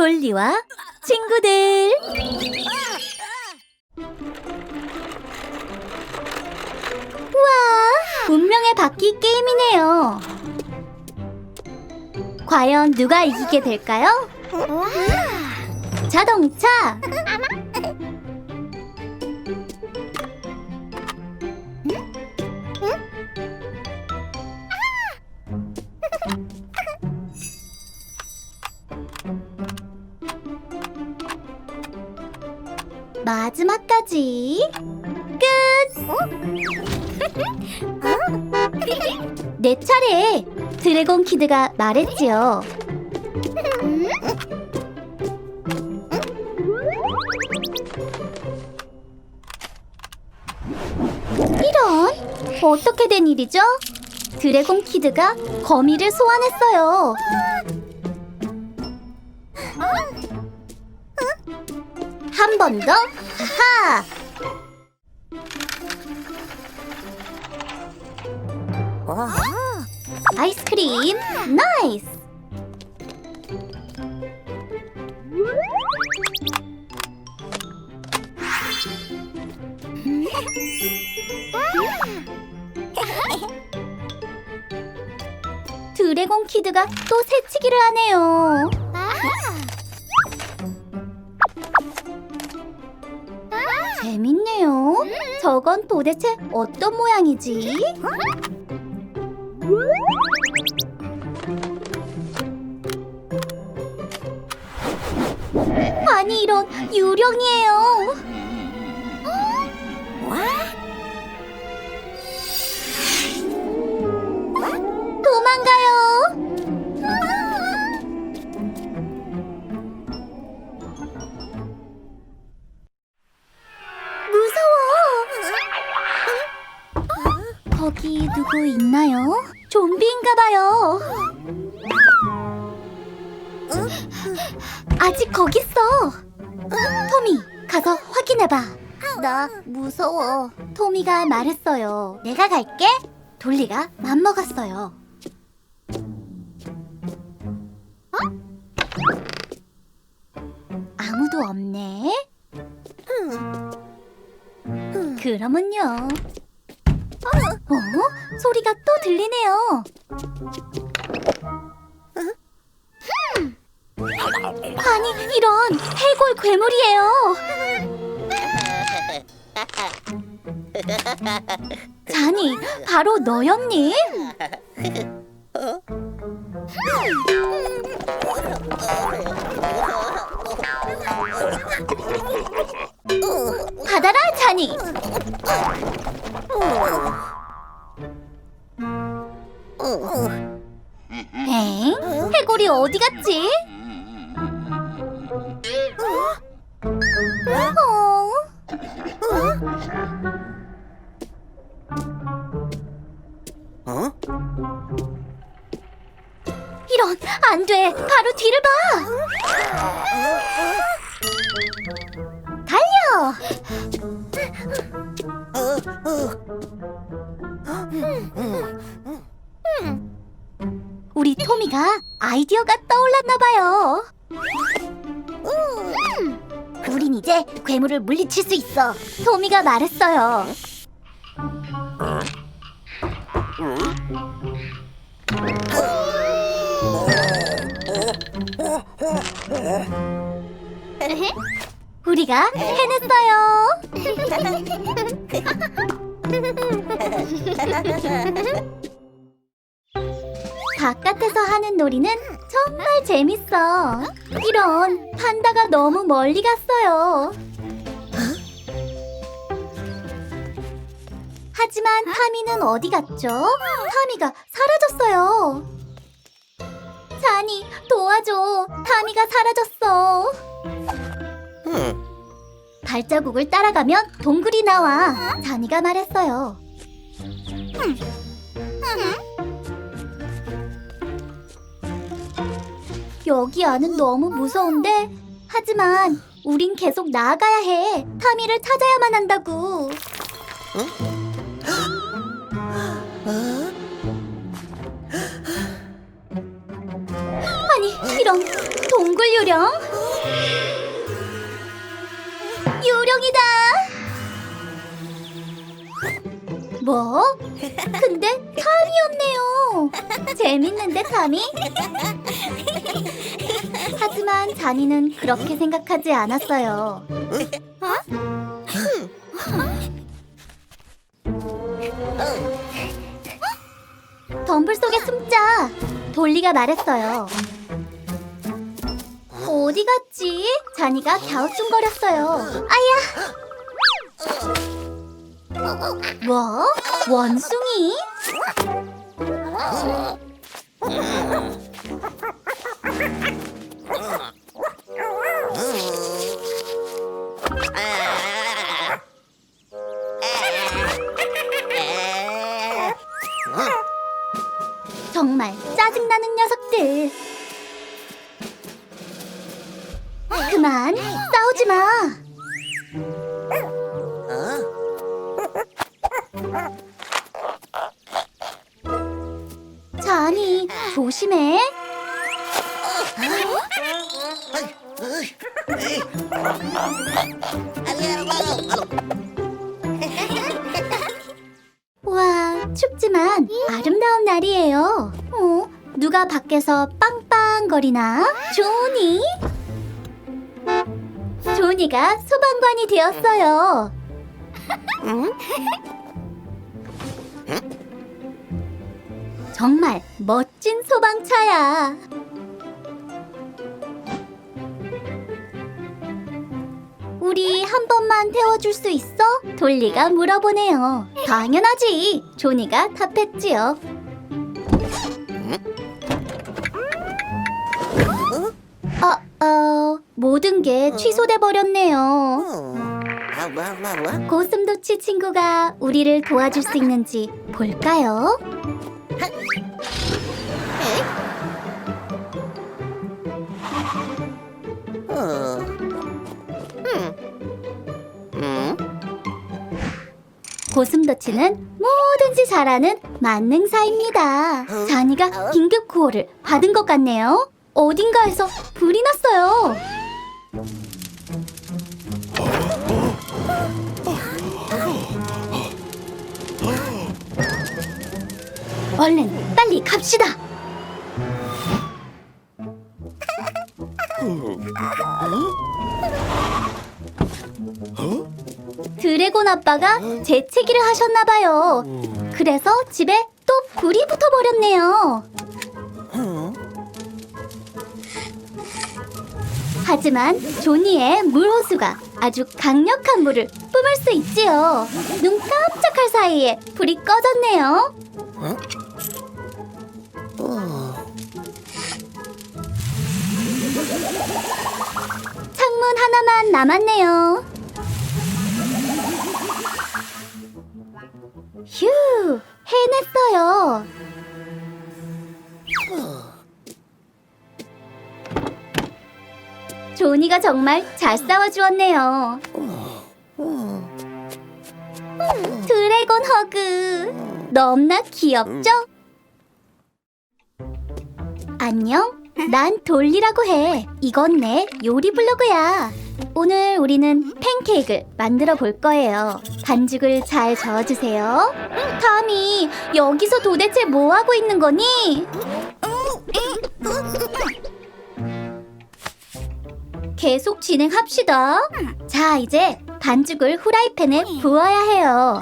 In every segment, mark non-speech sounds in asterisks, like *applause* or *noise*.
돌리와 친구들. 우와, 운명의 바퀴 게임이네요. 과연 누가 이기게 될까요? 자동차. 마지막까지 끝! *laughs* *laughs* 내 차례! 드래곤 키드가 말했지요. 이런! 어떻게 된 일이죠? 드래곤 키드가 거미를 소환했어요. 한 번 더, 하! 아이스크림, 나이스! *laughs* 드래곤 키드가 또 새치기를 하네요. 재밌네요. 저건 도대체 어떤 모양이지? 아니 이런 유령이에요. 아직 거기 있어. 토미, 가서 확인해봐. 나 무서워. 토미가 말했어요. 내가 갈게. 돌리가 맘먹었어요. 아무도 없네. 그러면요. 어? 소리가 또 들리네요. 아니, 이런 해골 괴물이에요. 자니, 바로 너였니? 받아라, 자니. 돼. 바로 뒤를 봐. 달려. 우리 토미가 아이디어가 떠올랐나 봐요. 음, 우린 이제 괴물을 물리칠 수 있어. 토미가 말했어요. 우리가 해냈어요. 바깥에서 하는 놀이는 정말 재밌어. 이런 판다가 너무 멀리 갔어요. 하지만 타미는 어디 갔죠? 타미가 사라졌어요. 자니 도와줘. 타미가 사라졌어. 음, 발자국을 따라가면 동굴이 나와. 자니가 말했어요. 여기 안은 너무 무서운데. 하지만 우린 계속 나아가야 해. 타미를 찾아야만 한다고. 아 이런 동굴 요령? 요령이다. 뭐? 근데 탐이었네요. 재밌는데 탐이? 하지만 자니는 그렇게 생각하지 않았어요. 덤불 속에 숨자. 돌리가 말했어요. 어디 갔지? 자니가 갸우뚱거렸어요. 아야! 뭐? 원숭이? 정말 짜증나는 녀석들. 그만 싸우지 마. 자니 조심해. 와 춥지만 아름다운 날이에요. 어? 누가 밖에서 빵빵거리나? 조니? 조니가 소방관이 되었어요. 정말 멋진 소방차야. 우리 한 번만 태워줄 수 있어? 돌리가 물어보네요. 당연하지. 조니가 답했지요. 모든 게 취소돼 버렸네요. 아, 뭐, 뭐, 뭐? 고슴도치 친구가 우리를 도와줄 수 있는지 볼까요? 어. 고슴도치는 뭐든지 잘하는 만능사입니다. 자니가 긴급 구호를 받은 것 같네요. 어딘가에서 불이 났어요. 얼른 빨리 갑시다. 드래곤 아빠가 재채기를 하셨나 봐요. 그래서 집에 또 불이 붙어버렸네요. 하지만 조니의 물호수가 아주 강력한 물을 뿜을 수 있지요. 눈 깜짝할 사이에 불이 꺼졌네요. 창문 하나만 남았네요. 휴, 해냈어요. 조니가 정말 잘 싸워주었네요. 드래곤 허그. 너무나 귀엽죠? 안녕. 난 돌리라고 해. 이건 내 요리 블로그야. 오늘 우리는 팬케이크를 만들어 볼 거예요. 반죽을 잘 저어주세요. 타미, 여기서 도대체 뭐 하고 있는 거니? 계속 진행합시다. 자, 이제 반죽을 후라이팬에 부어야 해요.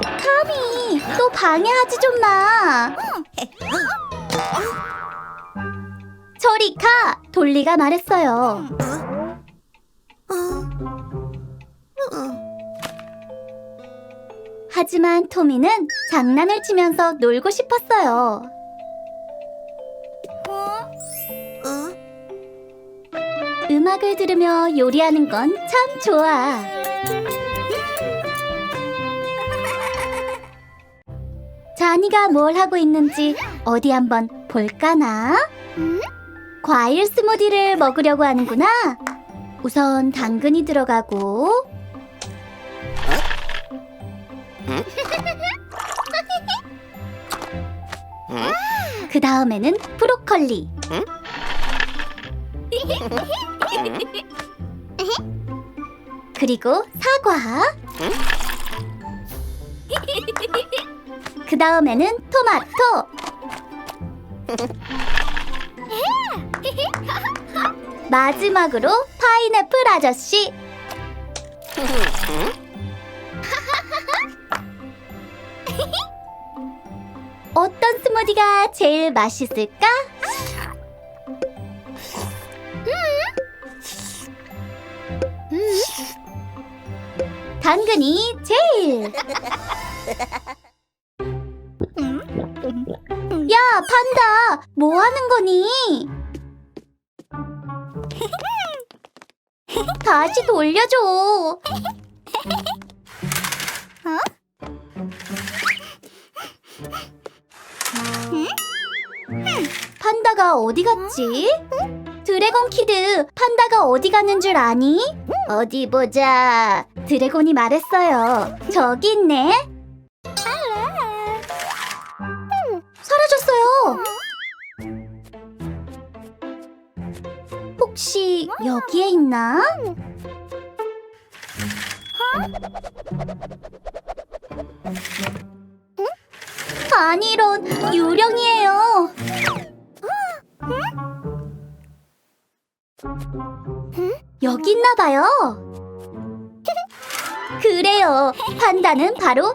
타미, 또 방해하지 좀 마. 가! 돌리가 말했어요. 하지만 토미는 장난을 치면서 놀고 싶었어요. 음악을 들으며 요리하는 건 참 좋아. 자니가 뭘 하고 있는지 어디 한번 볼까나? 과일 스무디를 먹으려고 하는구나. 우선 당근이 들어가고 그 다음에는 브로콜리. *laughs* 응? 그리고 사과. 응? 그 다음에는 토마토. 마지막으로 파인애플 아저씨. 어떤 스무디가 제일 맛있을까? 당근이 제일. 야, 판다, 뭐 하는 거니? 다시 돌려줘. 판다가 어디 갔지? 드래곤 키드, 판다가 어디 갔는 줄 아니? 어디 보자. 드래곤이 말했어요. 저기 있네. 사라졌어요. 혹시 여기에 있나? 아니 이런 유령이에요. 여기 있나 봐요. 그래요. 판다는 바로